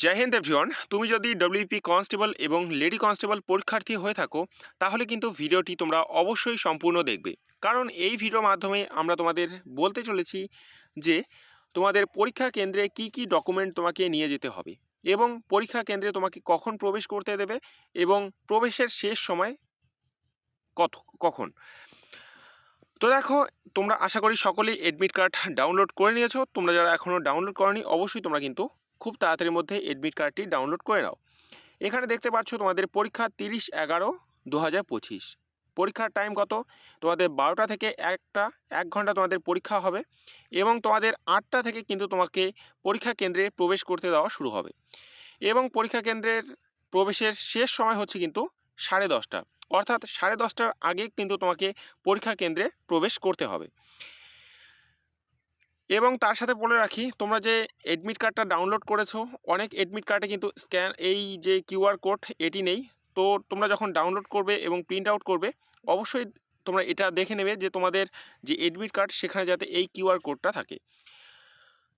জয় Hind everyone তুমি যদি WP constable এবং লেডি কনস্টেবল পরীক্ষার্থী হয়ে থাকো, তাহলে কিন্তু ভিডিওটি তোমরা অবশ্যই সম্পূর্ণ দেখবে। কারণ এই ভিডিওর মাধ্যমে আমরা তোমাদের বলতে চলেছি যে তোমাদের পরীক্ষা কেন্দ্রে কি কি ডকুমেন্ট তোমাকে নিয়ে যেতে হবে এবং পরীক্ষা কেন্দ্রে তোমাকে কখন প্রবেশ করতে দেবে এবং প্রবেশের শেষ সময় কত, কখন? তো দেখো, তোমরা আশা করি সকলেই এডমিট কার্ড ডাউনলোড করে নিয়েছো। তোমরা যারা এখনও ডাউনলোড করনি, অবশ্যই তোমরা কিন্তু খুব তাড়াতাড়ির মধ্যে এডমিট কার্ডটি ডাউনলোড করে নাও। এখানে দেখতে পাচ্ছ তোমাদের পরীক্ষা তিরিশ এগারো দু পরীক্ষার টাইম কত? তোমাদের বারোটা থেকে একটা, এক ঘণ্টা তোমাদের পরীক্ষা হবে এবং তোমাদের আটটা থেকে কিন্তু তোমাকে পরীক্ষা কেন্দ্রে প্রবেশ করতে দেওয়া শুরু হবে। এবং পরীক্ষা কেন্দ্রের প্রবেশের শেষ সময় হচ্ছে কিন্তু সাড়ে দশটা। অর্থাৎ সাড়ে দশটার আগে কিন্তু তোমাকে পরীক্ষা কেন্দ্রে প্রবেশ করতে হবে। এবং তার সাথে বলে রাখি, তোমরা যে এডমিট কার্ডটা ডাউনলোড করেছ, অনেক এডমিট কার্ডে কিন্তু স্ক্যান এই যে কিউআর কোড এটি নেই। তো তোমরা যখন ডাউনলোড করবে এবং প্রিন্ট আউট করবে, অবশ্যই তোমরা এটা দেখে নেবে যে তোমাদের যে এডমিট কার্ড সেখানে যাতে এই কিউআর কোডটা থাকে।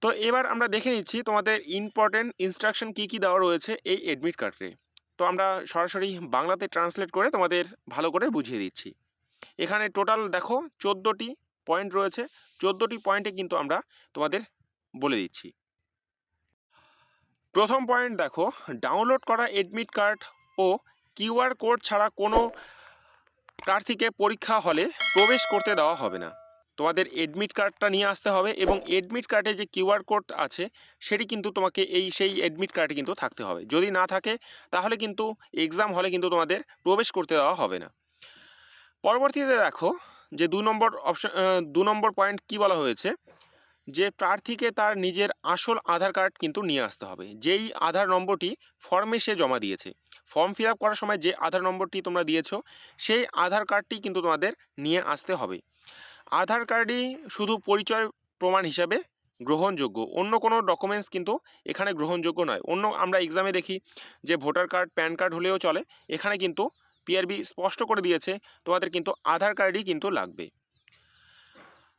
তো এবার আমরা দেখে নিচ্ছি তোমাদের ইম্পর্টেন্ট ইনস্ট্রাকশন কী কী দেওয়া রয়েছে এই এডমিট কার্ডে তো আমরা সরাসরি বাংলাতে ট্রান্সলেট করে তোমাদের ভালো করে বুঝিয়ে দিচ্ছি। এখানে টোটাল দেখো, চোদ্দোটি পয়েন্ট রয়েছে। চোদ্দোটি পয়েন্টে কিন্তু আমরা তোমাদের বলে দিচ্ছি। প্রথম পয়েন্ট দেখো ডাউনলোড করা এডমিট কার্ড ও কিউআর কোড ছাড়া কোনো প্রার্থীকে পরীক্ষা হলে প্রবেশ করতে দেওয়া হবে না। তোমাদের এডমিট কার্ডটা নিয়ে আসতে হবে এবং এডমিট কার্ডে যে কিউআর কোড আছে, সেটি কিন্তু তোমাকে এই সেই এডমিট কার্ডে কিন্তু থাকতে হবে। যদি না থাকে, তাহলে কিন্তু এক্সাম হলে কিন্তু তোমাদের প্রবেশ করতে দেওয়া হবে না। পরবর্তীতে দেখো যে দু নম্বর অপশন দু নম্বর পয়েন্ট কি বলা হয়েছে? যে প্রার্থীকে তার নিজের আসল আধার কার্ড কিন্তু নিয়ে আসতে হবে। যেই আধার নম্বরটি ফর্মে সে জমা দিয়েছে। ফর্ম ফিল আপ করার সময় যে আধার নম্বরটি তোমরা দিয়েছ, সেই আধার কার্ডটি কিন্তু তোমাদের নিয়ে আসতে হবে। আধার কার্ডই শুধু পরিচয় প্রমাণ হিসাবে গ্রহণযোগ্য। অন্য কোনো ডকুমেন্টস কিন্তু এখানে গ্রহণযোগ্য নয়। অন্য আমরা এক্সামে দেখি যে ভোটার কার্ড প্যান কার্ড হলেও চলে। এখানে কিন্তু পিআরবি স্পষ্ট করে দিয়েছে, তোমাদের কিন্তু আধার কার্ডই কিন্তু লাগবে।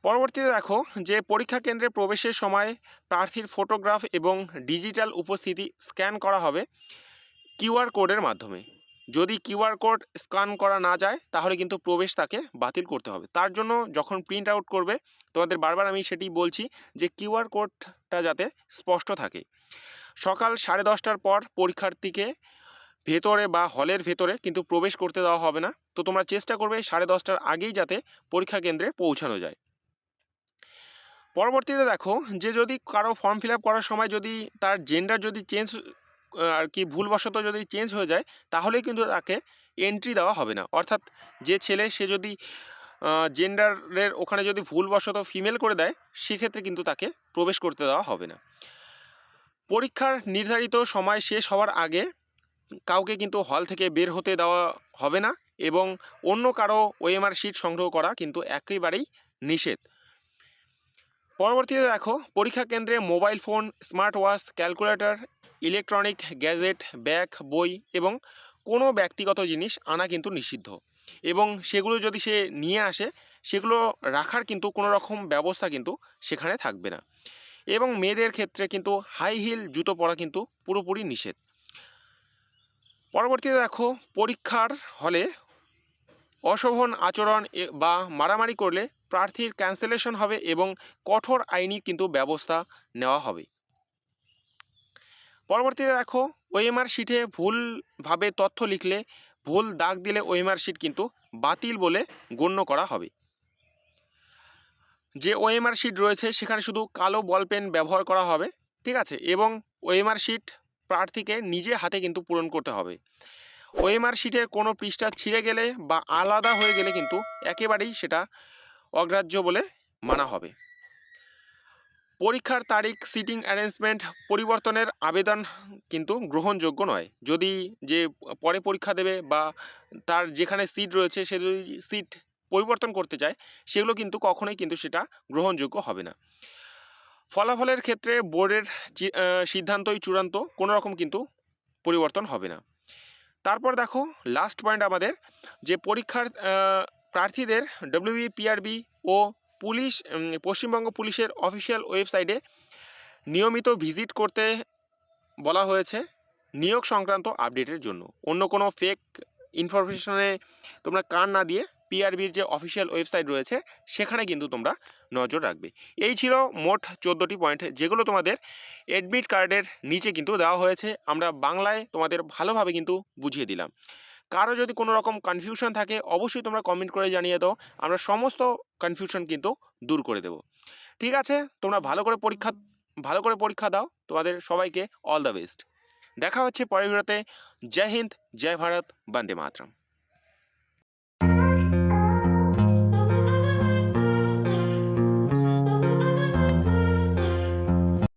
পরবর্তীতে দেখো যে পরীক্ষা কেন্দ্রে প্রবেশের সময় প্রার্থীর ফটোগ্রাফ এবং ডিজিটাল উপস্থিতি স্ক্যান করা হবে কিউআর কোডের মাধ্যমে। যদি কিউআর কোড স্ক্যান করা না যায়, তাহলে কিন্তু প্রবেশ তাকে বাতিল করতে হবে। তার জন্য যখন প্রিন্ট আউট করবে, তোমাদের বারবার আমি সেটি বলছি যে কিউআর কোডটা যাতে স্পষ্ট থাকে। সকাল সাড়ে দশটার পর পরীক্ষার্থীকে ভেতরে বা হলের ভেতরে কিন্তু প্রবেশ করতে দেওয়া হবে না। তো তোমরা চেষ্টা করবে সাড়ে দশটার আগেই যাতে পরীক্ষা কেন্দ্রে পৌঁছানো যায়। পরবর্তীতে দেখো যে যদি কারও ফর্ম ফিল করার সময় যদি তার জেন্ডার যদি চেঞ্জ আর কি ভুলবশত যদি চেঞ্জ হয়ে যায়, তাহলেই কিন্তু তাকে এন্ট্রি দেওয়া হবে না। অর্থাৎ যে ছেলে সে যদি জেন্ডারের ওখানে যদি ভুলবশত ফিমেল করে দেয়, সেক্ষেত্রে কিন্তু তাকে প্রবেশ করতে দেওয়া হবে না। পরীক্ষার নির্ধারিত সময় শেষ হওয়ার আগে কাউকে কিন্তু হল থেকে বের হতে দেওয়া হবে না এবং অন্য কারও ওএমআর শিট সংগ্রহ করা কিন্তু একেবারেই নিষেধ। পরবর্তীতে দেখো, পরীক্ষা কেন্দ্রে mobile phone smart watch calculator electronic gadget bag বই এবং কোনো ব্যক্তিগত জিনিস আনা কিন্তু নিষিদ্ধ। এবং সেগুলো যদি সে নিয়ে আসে, সেগুলো রাখার কিন্তু কোনো রকম ব্যবস্থা কিন্তু সেখানে থাকবে না। এবং মেয়েদের ক্ষেত্রে কিন্তু হাই হিল জুতো পরা কিন্তু পুরোপুরি নিষেধ। পরবর্তীতে দেখো, পরীক্ষার হলে অশোভন আচরণ বা মারামারি করলে প্রার্থীর ক্যান্সেলেশন হবে এবং কঠোর আইনি কিন্তু ব্যবস্থা নেওয়া হবে। পরবর্তীতে দেখো, ওএমআর শিটে ভুলভাবে তথ্য লিখলে, ভুল দাগ দিলে ওএমআর শিট কিন্তু বাতিল বলে গণ্য করা হবে। যে ওএমআর শিট রয়েছে, সেখানে শুধু কালো বল পেন ব্যবহার করা হবে, ঠিক আছে? এবং ওএমআর শিট প্রার্থীকে নিজে হাতে কিন্তু পূরণ করতে হবে। ওএমআর শিটের কোনো পৃষ্ঠা ছিঁড়ে গেলে বা আলাদা হয়ে গেলে কিন্তু একেবারেই সেটা অগ্রাহ্য বলে মানা হবে। পরীক্ষার তারিখ সিটিং অ্যারেঞ্জমেন্ট পরিবর্তনের আবেদন কিন্তু গ্রহণযোগ্য নয়। যদি যে পরে পরীক্ষা দেবে বা তার যেখানে সিট রয়েছে সে সিট পরিবর্তন করতে চায়, সেগুলো কিন্তু কখনোই কিন্তু সেটা গ্রহণযোগ্য হবে না। ফলাফলের ক্ষেত্রে বোর্ডের সিদ্ধান্তই চূড়ান্ত, কোনো রকম কিন্তু পরিবর্তন হবে না। তারপর দেখো লাস্ট পয়েন্ট আমাদের, যে পরীক্ষার প্রার্থীদের ডব্লিউবি পিআরবি ও পুলিশ পশ্চিমবঙ্গ পুলিশের অফিসিয়াল ওয়েবসাইটে নিয়মিত ভিজিট করতে বলা হয়েছে নিয়োগ সংক্রান্ত আপডেটের জন্য। অন্য কোনো ফেক ইনফরমেশনে তোমরা কান না দিয়ে পিআরবির যে অফিসিয়াল ওয়েবসাইট রয়েছে, সেখানে কিন্তু তোমরা নজর রাখবে। এই ছিল মোট চোদ্দোটি পয়েন্ট যেগুলো তোমাদের অ্যাডমিট কার্ডের নিচে কিন্তু দেওয়া হয়েছে। আমরা বাংলায় তোমাদের ভালোভাবে কিন্তু বুঝিয়ে দিলাম। কারও যদি কোনো রকম কনফিউশন থাকে, অবশ্যই তোমরা কমেন্ট করে জানিয়ে দাও। আমরা সমস্ত কনফিউশন কিন্তু দূর করে দেব। ঠিক আছে? তোমরা ভালো করে পরীক্ষা, ভালো করে পরীক্ষা দাও। তোমাদের সবাইকে অল দ্য বেস্ট দেখা হচ্ছে পরের ভিডিওতে। জয় হিন্দ, জয় ভারত, বন্দে মাতরম।